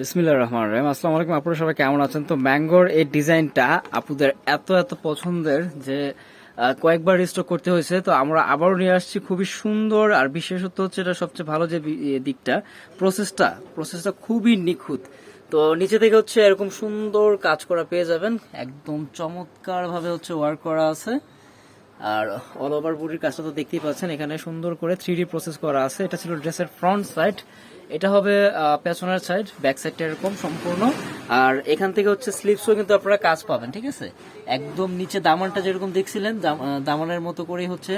বিসমিল্লাহ রহমান রহিম। আসসালামু আলাইকুম, আপনারা সবাই কেমন আছেন? তো ম্যাঙ্গোর এই ডিজাইনটা আপুদের এত এত পছন্দের যে কয়েকবার রিস্টক করতে হয়েছে। তো আমরা আবারও নিয়ে আসছি খুবই সুন্দর আর বিশেষত হচ্ছে এটা সবচেয়ে ভালো যে দিকটা প্রসেসটা প্রসেসটা খুবই নিখুঁত। তো নিচে থেকে হচ্ছে এরকম সুন্দর কাজ করা পেয়ে যাবেন। একদম চমৎকার ভাবে হচ্ছে ওয়ার্ক করা আছে। আর অল ওভার বুড়ির কাজটা তো দেখতেই পাচ্ছেন, এখানে সুন্দর করে থ্রি ডি প্রসেস করা আছে। এটা ছিল ড্রেসের ফ্রন্ট সাইড এটা হবে পেছনের সাইড ব্যাক সাইডটা এরকম সম্পূর্ণ। আর এখান থেকে হচ্ছে স্লিপসও কিন্তু আপনারা কাজ পাবেন, ঠিক আছে? একদম নিচে দামানটা যেরকম দেখছিলেন দামানের মতো করেই হচ্ছে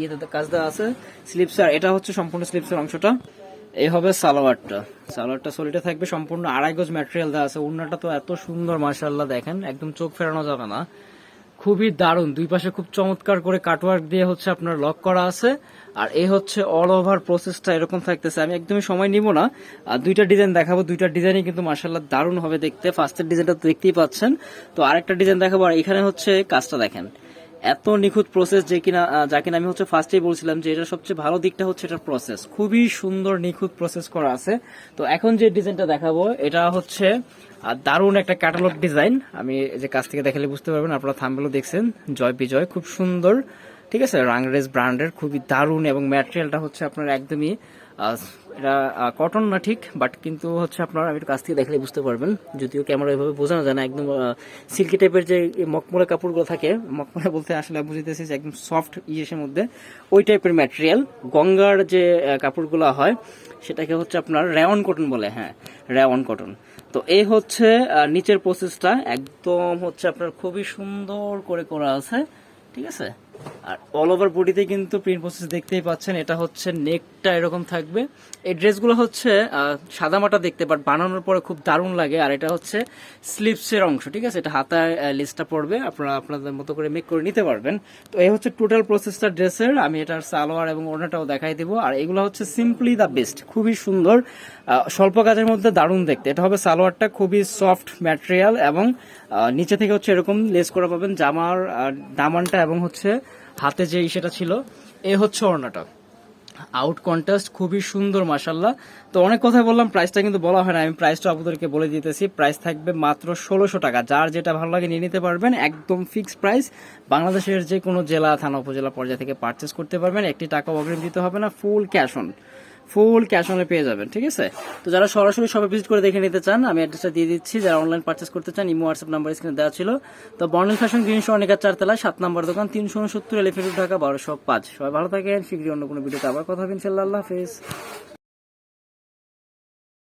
ইয়েতে কাজ দেওয়া আছে। স্লিপস আর এটা হচ্ছে সম্পূর্ণ স্লিপসের অংশটা। এই হবে সালোয়ারটা। সালোয়ারটা সলিডে থাকবে, সম্পূর্ণ আড়াই গজ ম্যাটেরিয়াল দেওয়া আছে। উন্নাটা তো এত সুন্দর মার্শাল্লাহ দেখেন। একদম চোখ ফেরানো যাবে না। খুবই দারুণ। দুই পাশে খুব চমৎকার করে কাটওয়ার্ক দিয়ে হচ্ছে আপনার লক করা আছে। আর এ হচ্ছে অল ওভার প্রসেসটা এরকম থাকতেছে। আমি একদমই সময় নিব না। আর দুইটা ডিজাইন দেখাবো। দুইটা ডিজাইনই কিন্তু মার্শাল্লাহ দারুণ হবে দেখতে। ফার্স্টের ডিজাইনটা তো দেখতেই পাচ্ছেন। তো আরেকটা ডিজাইন দেখাবো। আর এখানে হচ্ছে কাজটা দেখেন। এত নিখুঁত প্রসেস যে কিনা যা কিনা আমি হচ্ছে ফার্স্টেই বলছিলাম যে এটা সবচেয়ে ভালো দিকটা হচ্ছে এটার প্রসেস খুবই সুন্দর, নিখুঁত প্রসেস করা আছে। তো এখন যে ডিজাইনটা দেখাবো, এটা হচ্ছে দারুণ একটা ক্যাটালগ ডিজাইন আমি যে কাছ থেকে দেখালে বুঝতে পারবেন, আপনারা থাম্বেলও দেখছেন, জয় বিজয়, খুব সুন্দর। ঠিক আছে? রাংরেজ ব্র্যান্ডের খুবই দারুণ এবং ম্যাটেরিয়ালটা হচ্ছে আপনার একদমই এটা কটন না ঠিক বাট কিন্তু হচ্ছে আপনার আমি কাছ থেকে দেখলে বুঝতে পারবেন। যদিও ক্যামেরা এভাবে বোঝানো যায় না, একদম সিল্কি টাইপের যে মকমলে কাপড়গুলো থাকে মকমলা বলতে আসলে বুঝতেছি যে একদম সফট ইয়েসের মধ্যে, ওই টাইপের ম্যাটেরিয়াল গঙ্গার যে কাপড়গুলো হয়, সেটাকে হচ্ছে আপনার রেওয়ান কটন বলে হ্যাঁ রেওয়ান কটন তো এই হচ্ছে নিচের প্রসেসটা একদম হচ্ছে আপনার খুবই সুন্দর করে করা আছে, ঠিক আছে? আর অল ওভার বডিতে কিন্তু প্রিন্ট প্রসেস দেখতেই পাচ্ছেন, এটা হচ্ছে নেকটা এরকম থাকবে। এই ড্রেসগুলো হচ্ছে সাদামাটা দেখতে বাট বানানোর পরে খুব দারুণ লাগে, আর এটা হচ্ছে স্লিপসের অংশ, ঠিক আছে? এটা হাতায় লিস্টটা পড়বে, আপনারা আপনাদের মতো করে মেক করে নিতে পারবেন। তো এই হচ্ছে টোটাল প্রসেসটা ড্রেসের আমি এটার সালোয়ার এবং ওড়নাটাও দেখাই দিব। আর এগুলো হচ্ছে সিম্পলি দ্য বেস্ট খুবই সুন্দর স্বল্প কাজের মধ্যে দারুণ দেখতে। এটা হবে সালোয়ারটা খুবই সফট ম্যাটেরিয়াল এবং নিচে থেকে হচ্ছে এরকম লেস করা পাবেন, জামার দামানটা এবং হচ্ছে হাতে যে সেটা ছিল, এ হচ্ছে ওড়নাটা। আউট কন্টেস্ট খুবই সুন্দর মাসাল্লাহ তো অনেক কথা বললাম প্রাইসটা কিন্তু বলা হয় না। আমি প্রাইসটা আপনাদেরকে বলে দিতেছি। প্রাইস থাকবে মাত্র ষোলোশো টাকা। যার যেটা ভালো লাগে নিয়ে নিতে পারবেন। একদম ফিক্সড প্রাইস বাংলাদেশের যে কোনো জেলা, থানা, উপজেলা পর্যায়ে থেকে পারচেস করতে পারবেন। একটি টাকা অগ্রিম দিতে হবে না full cash on full cash online পেয়ে যাবেন, ঠিক আছে? তো যারা সরাসরি সবাই ভিজিট করে দেখে নিতে চান, আমি অ্যাড্রেসটা দিয়ে দিচ্ছি। যারা অনলাইন পার্চেস করতে চান, ইমো হোয়াটসঅ্যাপ নাম্বার স্ক্রিনে দেওয়া ছিল। তো বর্ণিল ফ্যাশন গ্রিন চার চারতলা সাত নম্বর দোকান, তিনশো উনসত্তর এলিফেন্ট ঢাকা, বারোশো পাঁচ। সবাই ভালো থাকেন, শীঘ্রই অন্য কোনো ভিডিওতে আবার কথা হবে ইনশাল্লাহ আল্লাহ হাফিজ।